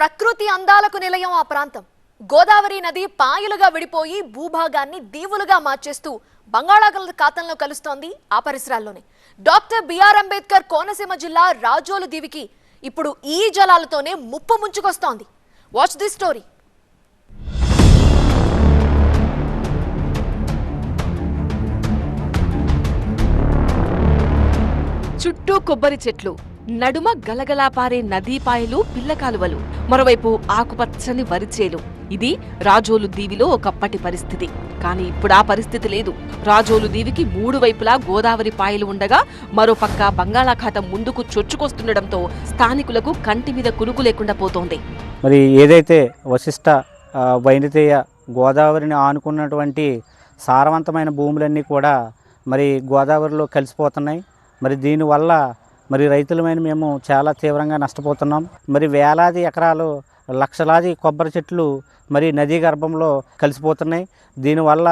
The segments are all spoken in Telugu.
ప్రకృతి అందాలకు నిలయం ఆ ప్రాంతం. గోదావరి నది పాయలుగా విడిపోయి భూభాగాన్ని దీవులుగా మార్చేస్తూ బంగాళాఖాతంలో కలుస్తోంది ఆ పరిసరాల్లోనే. డాక్టర్ బిఆర్ అంబేద్కర్ కోనసీమ జిల్లా రాజోలు దీవికి ఇప్పుడు ఈ జలాలతోనే ముప్పు ముంచుకొస్తోంది. వాచ్ ది స్టోరీ చుట్టూ కొబ్బరి చెట్లు నడుమ గలగలా పారే నదీపాయలు పిల్ల కాలువలు. మరోవైపు ఆకుపచ్చని వరిచేలు. ఇది రాజోలు దీవిలో ఒకప్పటి పరిస్థితి. కానీ ఇప్పుడు ఆ పరిస్థితి లేదు. రాజోలు దీవికి మూడు వైపులా గోదావరి పాయలు ఉండగా మరోపక్క బంగాళాఖాతం ముందుకు చొచ్చుకొస్తుండటంతో స్థానికులకు కంటి మీద కునుకు లేకుండా పోతోంది. మరి ఏదైతే వశిష్ట ఆ, వైనతేయ గోదావరిని ఆనుకున్నటువంటి సారవంతమైన భూములన్నీ కూడా మరి గోదావరిలో కలిసిపోతున్నాయి. మరి దీనివల్ల మరి రైతులమైన మేము చాలా తీవ్రంగా నష్టపోతున్నాం. మరి వేలాది ఎకరాలు లక్షలాది కొబ్బరి చెట్లు మరి నదీ గర్భంలో కలిసిపోతున్నాయి. దీనివల్ల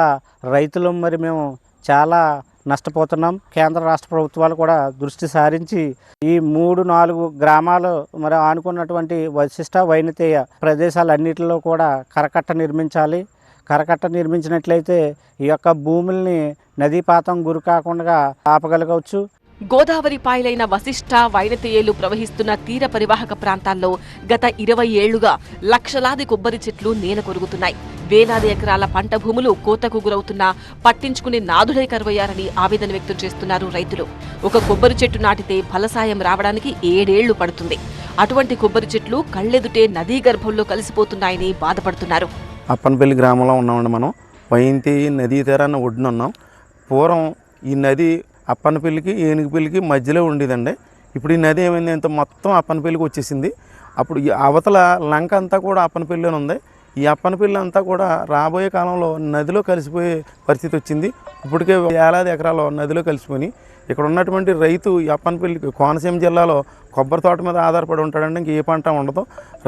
రైతులు మరి మేము చాలా నష్టపోతున్నాం. కేంద్ర రాష్ట్ర ప్రభుత్వాలు కూడా దృష్టి సారించి ఈ మూడు నాలుగు గ్రామాలు మరి ఆనుకున్నటువంటి వశిష్ట వైనతేయ ప్రదేశాలన్నిటిలో కూడా కరకట్ట నిర్మించాలి. కరకట్ట నిర్మించినట్లయితే ఈ యొక్క భూముల్ని నదీపాతం గురి కాకుండా ఆపగలగవచ్చు. గోదావరి పాయలైన వశిష్ట వైనతేయలు ప్రవహిస్తున్న తీర పరివాహక ప్రాంతాల్లో గత ఇరవై ఏళ్ళుగా లక్షలాది కొబ్బరి చెట్లు నేల కొరుగుతున్నాయి. వేలాది ఎకరాల పంట భూములు కోతకు గురవుతున్నా పట్టించుకునే నాదుడై కరువయ్యారని ఆవేదన వ్యక్తం చేస్తున్నారు రైతులు. ఒక కొబ్బరి చెట్టు నాటితే ఫలసాయం రావడానికి ఏడేళ్ళు పడుతుంది. అటువంటి కొబ్బరి చెట్లు కళ్ళెదుటే నదీ గర్భంలో కలిసిపోతున్నాయని బాధపడుతున్నారు. అప్పన్పల్లి గ్రామంలో ఉన్నామండి మనం. వైంతి నదీ తీరాన్ని ఒడ్డునున్నాం పూర్వం ఈ నది అప్పనపల్లికి ఏనుగుపల్లికి మధ్యలో ఉండేదండి. ఇప్పుడు ఈ నది ఏమైంది అంటే మొత్తం అప్పనపల్లికి వచ్చేసింది. అప్పుడు ఈ అవతల లంక అంతా కూడా అప్పనపల్లిలోనే ఉంది. ఈ అప్పనపల్లి అంతా కూడా రాబోయే కాలంలో నదిలో కలిసిపోయే పరిస్థితి వచ్చింది. ఇప్పటికే వేలాది ఎకరాలు నదిలో కలిసిపోయి ఇక్కడ ఉన్నటువంటి రైతు ఈ అప్పనపల్లి కోనసీమ జిల్లాలో కొబ్బరి తోట మీద ఆధారపడి ఉంటాడంటే ఇంక ఏ పంట ఉండదు.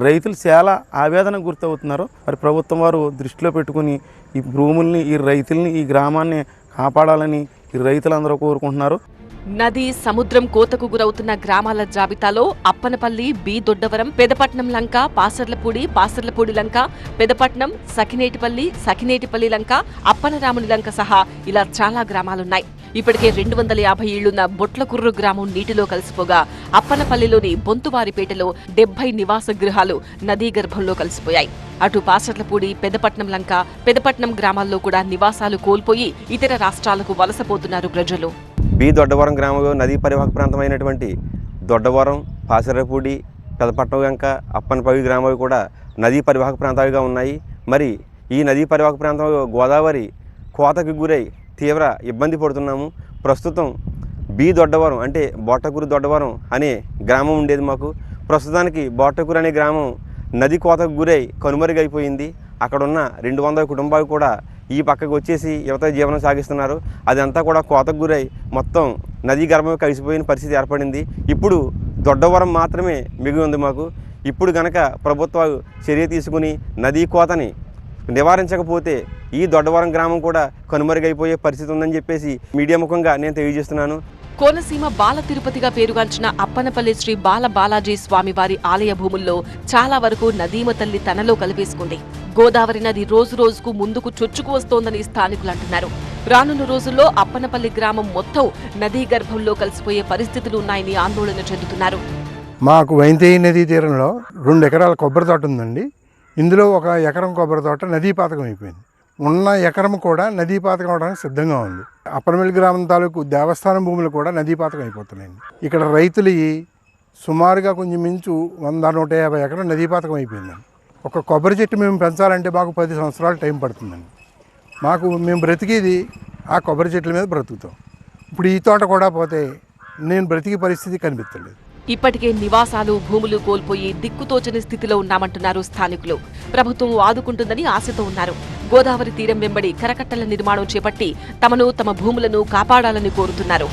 రైతులు చాలా ఆవేదన గుర్తవుతున్నారు. మరి ప్రభుత్వం వారు దృష్టిలో పెట్టుకుని ఈ భూముల్ని ఈ రైతుల్ని ఈ గ్రామాన్ని కాపాడాలని రైతులందరూ కోరుకుంటున్నారు. నది సముద్రం కోతకు గురవుతున్న గ్రామాల జాబితాలో అప్పనపల్లి బి దొడ్డవరం పెదపట్నం లంక పాసర్లపూడి పాసర్లపూడి లంక పెదపట్నం సఖినేటిపల్లి సఖినేటిపల్లి లంక అప్పనరాముని లంక సహా ఇలా చాలా గ్రామాలున్నాయి. ఇప్పటికే రెండు వందల యాభై ఏళ్ళున్న బొట్లకుర్రు గ్రామం నీటిలో కలిసిపోగా అప్పనపల్లిలోని బొంతువారిపేటలో డెబ్బై నివాస గృహాలు నదీ గర్భంలో కలిసిపోయాయి. అటు పాసర్లపూడి పెదపట్నం లంక పెదపట్నం గ్రామాల్లో కూడా నివాసాలు కోల్పోయి ఇతర రాష్ట్రాలకు వలసపోతున్నారు ప్రజలు. బి దొడ్డవరం గ్రామంలో నదీ పరివాహక ప్రాంతమైనటువంటి దొడ్డవరం పాసరపూడి పెదపట్నం లంక అప్పనపల్లి గ్రామాలు కూడా నదీ పరివాహక ప్రాంతాలుగా ఉన్నాయి. మరి ఈ నదీ పరివాహక ప్రాంతంలో గోదావరి కోతకు గురై తీవ్ర ఇబ్బంది పడుతున్నాము. ప్రస్తుతం బి దొడ్డవరం అంటే బోటకూరు దొడ్డవరం అనే గ్రామం ఉండేది మాకు. ప్రస్తుతానికి బోటకూరు అనే గ్రామం నది కోతకు గురై కనుమరుగైపోయింది. అక్కడ ఉన్న రెండు వందల కుటుంబాలు కూడా ఈ పక్కకు వచ్చేసి యువత జీవనం సాగిస్తున్నారు. అదంతా కూడా కోతకు గురై మొత్తం నదీ గర్భం కలిసిపోయిన పరిస్థితి ఏర్పడింది. ఇప్పుడు దొడ్డవరం మాత్రమే మిగిలి ఉంది మాకు. ఇప్పుడు గనక ప్రభుత్వాలు చర్య తీసుకుని నదీ కోతని నివారించకపోతే ఈ దొడ్డవరం గ్రామం కూడా కనుమరుగైపోయే పరిస్థితి ఉందని చెప్పేసి మీడియా ముఖంగా నేను తెలియజేస్తున్నాను. కోనసీమ బాల తిరుపతిగా పేరుగాంచిన అప్పనపల్లి శ్రీ బాల బాలాజీ స్వామివారి ఆలయ భూముల్లో చాలా వరకు నదీమ తల్లి తనలో కలిపేసుకుంది. గోదావరి నది రోజు రోజుకు ముందుకు చొచ్చుకు వస్తోందని స్థానికులు అంటున్నారు. రానున్న రోజుల్లో అప్పనపల్లి గ్రామం మొత్తం నదీ గర్భంలో కలిసిపోయే పరిస్థితులు ఉన్నాయని ఆందోళన చెందుతున్నారు. మాకు వైంతేయి నదీ తీరంలో రెండు ఎకరాల కొబ్బరి తోట ఉందండి. ఇందులో ఒక ఎకరం కొబ్బరి తోట నదీ పాతకం అయిపోయింది. ఉన్న ఎకరం కూడా నదీ పాతకం అవడానికి సిద్ధంగా ఉంది. అప్పరమిల్ గ్రామం తాలూకు దేవస్థానం భూములు కూడా నదీ పాతకం అయిపోతున్నాయండి. ఇక్కడ రైతులు సుమారుగా కొంచెం మించు వంద నూట యాభై ఎకరం నదీ పాతకం అయిపోయిందండి. ఒక కొబ్బరి చెట్టు మేము పెంచాలంటే మాకు పది సంవత్సరాలు టైం పడుతుందండి. మాకు మేము బ్రతికేది ఆ కొబ్బరి చెట్ల మీద బ్రతుకుతాం. ఇప్పుడు ఈ తోట కూడా పోతే నేను బ్రతికే పరిస్థితి కనిపించలేదు. ఇప్పటికే నివాసాలు భూములు కోల్పోయి దిక్కుతోచని స్థితిలో ఉన్నామంటున్నారు స్థానికులు. ప్రభుత్వం ఆదుకుంటుందని ఆశతో ఉన్నారు. గోదావరి తీరం వెంబడి కరకట్టల నిర్మాణం చేపట్టి తమను తమ భూములను కాపాడాలని కోరుతున్నారు.